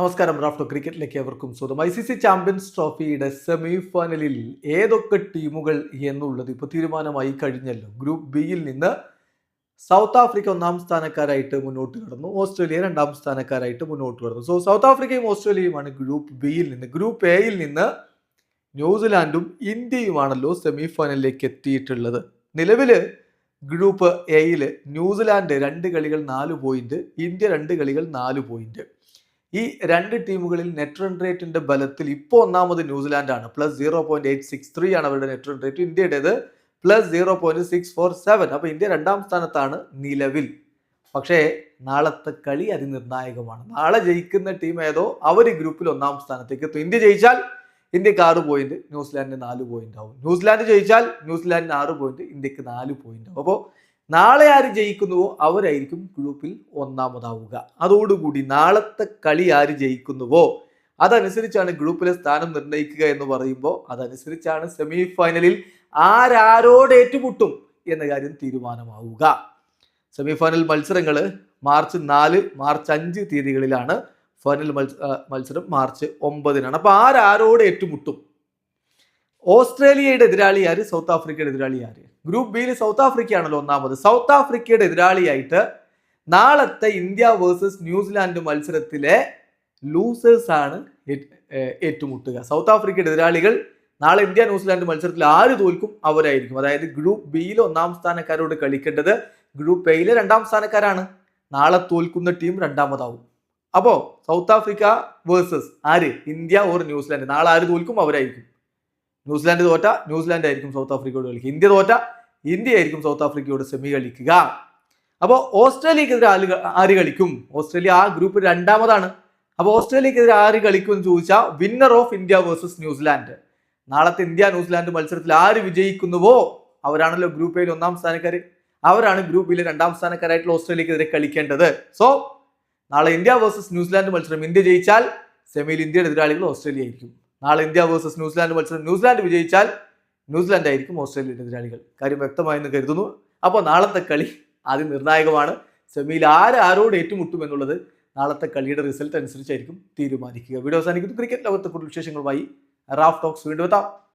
നമസ്കാരം റാഫ്റ്റോ ക്രിക്കറ്റിലേക്ക് അവർക്കും സ്വന്തം ഐ സി സി ചാമ്പ്യൻസ് ട്രോഫിയുടെ സെമി ഫൈനലിൽ ഏതൊക്കെ ടീമുകൾ എന്നുള്ളത് ഇപ്പോൾ തീരുമാനമായി കഴിഞ്ഞല്ലോ. ഗ്രൂപ്പ് ബിയിൽ നിന്ന് സൗത്ത് ആഫ്രിക്ക ഒന്നാം സ്ഥാനക്കാരായിട്ട് മുന്നോട്ട് കടന്നു. ഓസ്ട്രേലിയ രണ്ടാം സ്ഥാനക്കാരായിട്ട് മുന്നോട്ട് കടന്നു. സോ സൗത്ത് ആഫ്രിക്കയും ഓസ്ട്രേലിയയുമാണ് ഗ്രൂപ്പ് ബിയിൽ നിന്ന്. ഗ്രൂപ്പ് എയിൽ നിന്ന് ന്യൂസിലാൻഡും ഇന്ത്യയുമാണല്ലോ സെമി ഫൈനലിലേക്ക് എത്തിയിട്ടുള്ളത്. നിലവിൽ ഗ്രൂപ്പ് എയിൽ ന്യൂസിലാൻഡ് രണ്ട് കളികൾ നാല് പോയിന്റ് ഇന്ത്യ രണ്ട് കളികൾ നാല് പോയിന്റ്. ഈ രണ്ട് ടീമുകളിൽ നെറ്റ് റൺ റേറ്റിന്റെ ബലത്തിൽ ഇപ്പോൾ ഒന്നാമത് ന്യൂസിലാൻഡാണ്. Plus zero point eight six three ആണ് അവരുടെ net run rate ഇന്ത്യയുടേത് plus zero point six four seven അപ്പോൾ ഇന്ത്യ രണ്ടാം സ്ഥാനത്താണ് നിലവിൽ. പക്ഷേ നാളത്തെ കളി അതിനിർണായകമാണ്. നാളെ ജയിക്കുന്ന ടീം ഏതോ അവർ ഗ്രൂപ്പിൽ ഒന്നാം സ്ഥാനത്തേക്ക് എത്തും. ഇന്ത്യ ജയിച്ചാൽ ഇന്ത്യയ്ക്ക് ആറ് പോയിന്റ് ന്യൂസിലാൻഡിന് നാല് പോയിന്റ് ആവും. ന്യൂസിലാൻഡ് ജയിച്ചാൽ ന്യൂസിലാൻഡിന് ആറ് പോയിന്റ് ഇന്ത്യയ്ക്ക് നാല് പോയിന്റ് ആവും. അപ്പോൾ നാളെ ആര് ജയിക്കുന്നുവോ അവരായിരിക്കും ഗ്രൂപ്പിൽ ഒന്നാമതാവുക. അതോടുകൂടി നാളത്തെ കളി ആര് ജയിക്കുന്നുവോ അതനുസരിച്ചാണ് ഗ്രൂപ്പിലെ സ്ഥാനം നിർണയിക്കുക എന്ന് പറയുമ്പോൾ അതനുസരിച്ചാണ് സെമി ഫൈനലിൽ ആരാരോട് ഏറ്റുമുട്ടും എന്ന കാര്യം തീരുമാനമാവുക. സെമി ഫൈനൽ മത്സരങ്ങൾ മാർച്ച് നാല് മാർച്ച് അഞ്ച് തീയതികളിലാണ് ഫൈനൽ മത്സരം മാർച്ച് ഒമ്പതിനാണ്. അപ്പൊ ആരാരോട് ഏറ്റുമുട്ടും? ഓസ്ട്രേലിയയുടെ എതിരാളി ആര്? സൗത്ത് ആഫ്രിക്കയുടെ എതിരാളി ആര്? ഗ്രൂപ്പ് ബിയിൽ സൗത്ത് ആഫ്രിക്കയാണല്ലോ ഒന്നാമത്. സൗത്ത് ആഫ്രിക്കയുടെ എതിരാളിയായിട്ട് നാളത്തെ ഇന്ത്യ വേഴ്സസ് ന്യൂസിലാൻഡ് മത്സരത്തിലെ ലൂസേഴ്സ് ആണ് ഏറ്റുമുട്ടുക. സൗത്ത് ആഫ്രിക്കയുടെ എതിരാളികൾ നാളെ ഇന്ത്യ ന്യൂസിലാൻഡ് മത്സരത്തിൽ ആര് തോൽക്കും അവരായിരിക്കും. അതായത് ഗ്രൂപ്പ് ബിയിൽ ഒന്നാം സ്ഥാനക്കാരോട് കളിക്കേണ്ടത് ഗ്രൂപ്പ് എയിലെ രണ്ടാം സ്ഥാനക്കാരാണ്. നാളെ തോൽക്കുന്ന ടീം രണ്ടാമതാവും. അപ്പോ സൗത്ത് ആഫ്രിക്ക വേഴ്സസ് ആര്? India or New Zealand. നാളെ ആര് തോൽക്കും? അവരായിരിക്കും. ന്യൂസിലാൻഡ് തോറ്റ ന്യൂസിലാൻഡ് ആയിരിക്കും സൗത്ത് ആഫ്രിക്കയോട് കളിക്കുക. ഇന്ത്യ തോറ്റ ഇന്ത്യ ആയിരിക്കും സൗത്ത് ആഫ്രിക്കയോട് സെമി കളിക്കുക. അപ്പോൾ ഓസ്ട്രേലിയക്കെതിരെ ആര് ആര് കളിക്കും? ഓസ്ട്രേലിയ ആ ഗ്രൂപ്പ് രണ്ടാമതാണ്. അപ്പോൾ ഓസ്ട്രേലിയക്കെതിരെ ആര് കളിക്കും എന്ന് ചോദിച്ചാൽ winner of India versus New Zealand. നാളത്തെ ഇന്ത്യ ന്യൂസിലാൻഡ് മത്സരത്തിൽ ആര് വിജയിക്കുന്നുവോ? അവരാണല്ലോ ഗ്രൂപ്പ് എയിൽ ഒന്നാം സ്ഥാനക്കാർ അവരാണ് ഗ്രൂപ്പിലെ രണ്ടാം സ്ഥാനക്കാരായിട്ടുള്ള ഓസ്ട്രേലിയക്കെതിരെ കളിക്കേണ്ടത്. സോ നാളെ ഇന്ത്യ വേഴ്സസ് ന്യൂസിലാൻഡ് മത്സരം. ഇന്ത്യ ജയിച്ചാൽ സെമിയിൽ ഇന്ത്യയുടെ എതിരാളികൾ ഓസ്ട്രേലിയ ആയിരിക്കും. നാളെ ഇന്ത്യ വേഴ്സസ് ന്യൂസിലാൻഡ് മത്സരം. ന്യൂസിലാൻഡ് വിജയിച്ചാൽ ന്യൂസിലാൻഡ് ആയിരിക്കും ഓസ്ട്രേലിയയുടെ എതിരാളികൾ. കാര്യം വ്യക്തമായെന്ന് കരുതുന്നു. അപ്പോൾ നാളത്തെ കളി ആദ്യം നിർണായകമാണ്. സെമിയിൽ ആര് ആരോട് ഏറ്റുമുട്ടും എന്നുള്ളത് നാളത്തെ കളിയുടെ റിസൾട്ട് അനുസരിച്ചായിരിക്കും തീരുമാനിക്കുക. വീഡിയോ അവസാനിക്കുന്നു. ക്രിക്കറ്റ് ലോകത്തെ കൂടുതൽ വിശേഷങ്ങളുമായി റാഫ് ടോക്സ് വീണ്ടും എത്താം.